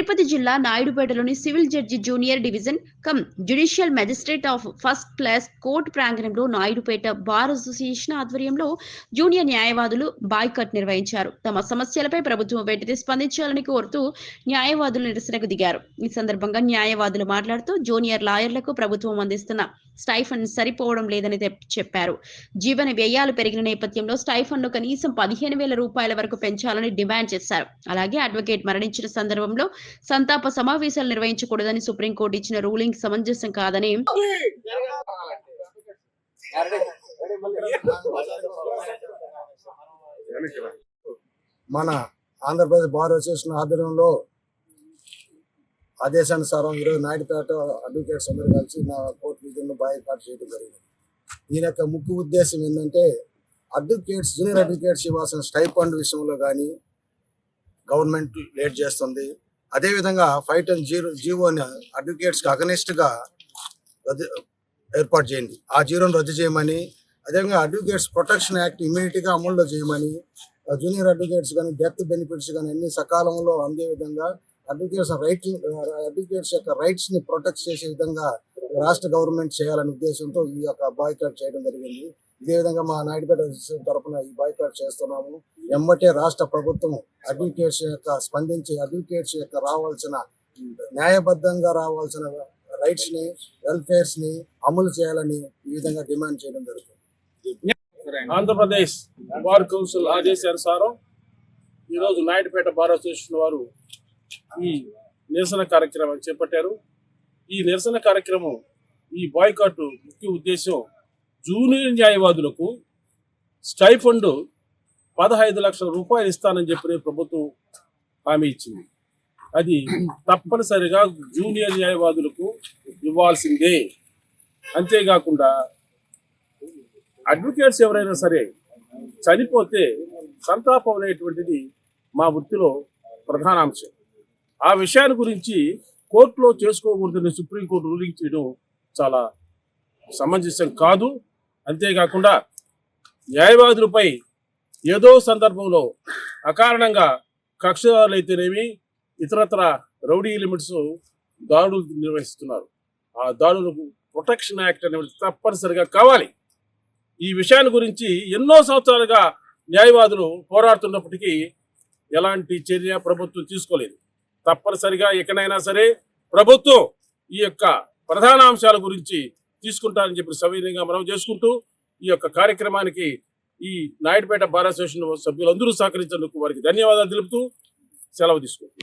తిరుపతి జిల్లా నాయుడుపేటలోని civil judge junior division cum judicial magistrate of first class court ప్రాంగణంలో Naidupeta bar association ఆధ్వర్యంలో junior న్యాయవాదులు boycott నిర్వహించారు. తమ సమస్యలపై ప్రభుత్వం వెంటనే స్పందించాలని కోరుతూ న్యాయవాదులు నిరసనకు దిగారు. ఈ సందర్భంగా న్యాయవాదులు మాట్లాడుతూ జూనియర్ లాయర్లకు ప్రభుత్వం అందిస్తున్న స్టైఫండ్ సరిపోవడం లేదని చెప్పారు. జీవన వ్యయాలు పెరిగిన నేపథ్యంలో స్టైఫండ్ కనీసం పదిహేను వేల రూపాయల వరకు పెంచాలని డిమాండ్ చేశారు. అలాగే అడ్వకేట్ మరణించిన సందర్భంలో సంతాప సమావేశాలు నిర్వహించకూడదని సుప్రీంకోర్టు ఇచ్చిన రూలింగ్ సమంజసం కాదని మన ఆంధ్రప్రదేశ్ బార్ అసోసియేషన్ ఆధ్వర్యంలో ఆదేశానుసారం ఈరోజు నాయుడుపేట అడ్వకేట్స్ అందరూ కలిసి నా కోర్టు విధులను బాయ్కాట్ చేయడం జరిగింది. దీని యొక్క ముఖ్య ఉద్దేశం ఏంటంటే అడ్వకేట్స్ జూనియర్ అడ్వకేట్స్ ఇవ్వాల్సిన స్టైఫండ్ విషయంలో కానీ గవర్నమెంట్ లేట్ చేస్తుంది. అదేవిధంగా ఫైవ్ టెన్ జీరో జీవోని అడ్వకేట్స్కి అగనిస్ట్గా రద్దు ఏర్పాటు చేయండి. ఆ జీరోను రద్దు చేయమని అదేవిధంగా అడ్వకేట్స్ ప్రొటెక్షన్ యాక్ట్ ఇమీడియట్గా అమల్లో చేయమని జూనియర్ అడ్వకేట్స్ కానీ డెత్ బెనిఫిట్స్ కానీ అన్ని సకాలంలో అందే విధంగా అడ్వకేట్స్ రైట్ అడ్వకేట్స్ యొక్క రైట్స్ని ప్రొటెక్ట్ చేసే విధంగా రాష్ట్ర గవర్నమెంట్ చేయాలనే ఉద్దేశంతో ఈ యొక్క బాయ్కాట్ చేయడం జరిగింది. ఇదే విధంగా మా నాయుడుపేట తరఫున ఈ బాయ్కాట్ చేస్తున్నాము. ఎమ్మటే రాష్ట్ర ప్రభుత్వం అడ్వకేట్స్ యొక్క స్పందించి అడ్వకేట్స్ యొక్క రావాల్సిన న్యాయబద్ధంగా రావాల్సిన రైట్స్ని వెల్ఫేర్స్ని అమలు చేయాలని ఈ విధంగా డిమాండ్ చేయడం జరుగుతుంది. ఆంధ్రప్రదేశ్ బార్ కౌన్సిల్ ఆదేశానుసారం ఈరోజు నాయుడుపేట బార్ అసోసియేషన్ వారు ఈ నిరసన కార్యక్రమం చేపట్టారు. ఈ నిరసన కార్యక్రమం ఈ బాయ్కాట్ ముఖ్య ఉద్దేశం జూనియర్ న్యాయవాదులకు స్టైఫండ్ పదహైదు లక్షల రూపాయలు ఇస్తానని చెప్పి ప్రభుత్వం హామీ ఇచ్చింది. అది తప్పనిసరిగా జూనియర్ న్యాయవాదులకు ఇవ్వాల్సిందే. అంతేకాకుండా అడ్వకేట్స్ ఎవరైనా సరే చనిపోతే సంతాపం అనేటువంటిది మా వృత్తిలో ప్రధాన అంశం ఆ విషయాన్ని గురించి కోర్టులో చేసుకోకూడదని సుప్రీంకోర్టు రూలింగ్ చేయడం చాలా సమంజసం కాదు. అంతేకాకుండా న్యాయవాదులపై ఏదో సందర్భంలో అకారణంగా కక్షలైతేనేమి ఇతరత్ర రౌడీ లిమిట్స్ దాడులు నిర్వహిస్తున్నారు. ఆ దాడులకు ప్రొటెక్షన్ యాక్ట్ అనేది తప్పనిసరిగా కావాలి. ఈ విషయాన్ని గురించి ఎన్నో సంవత్సరాలుగా న్యాయవాదులు పోరాడుతున్నప్పటికీ ఎలాంటి చర్య ప్రభుత్వం తీసుకోలేదు. తప్పనిసరిగా ఎక్కడైనా సరే ప్రభుత్వం ఈ యొక్క ప్రధాన అంశాల గురించి తీసుకుంటారని చెప్పి సవినయంగా మనం చేసుకుంటూ ఈ యొక్క కార్యక్రమానికి ఈ నాయుడుపేట బార్ అసోసియేషన్ సభ్యులందరూ సహకరించేందుకు వారికి ధన్యవాదాలు తెలుపుతూ సెలవు తీసుకుంటాం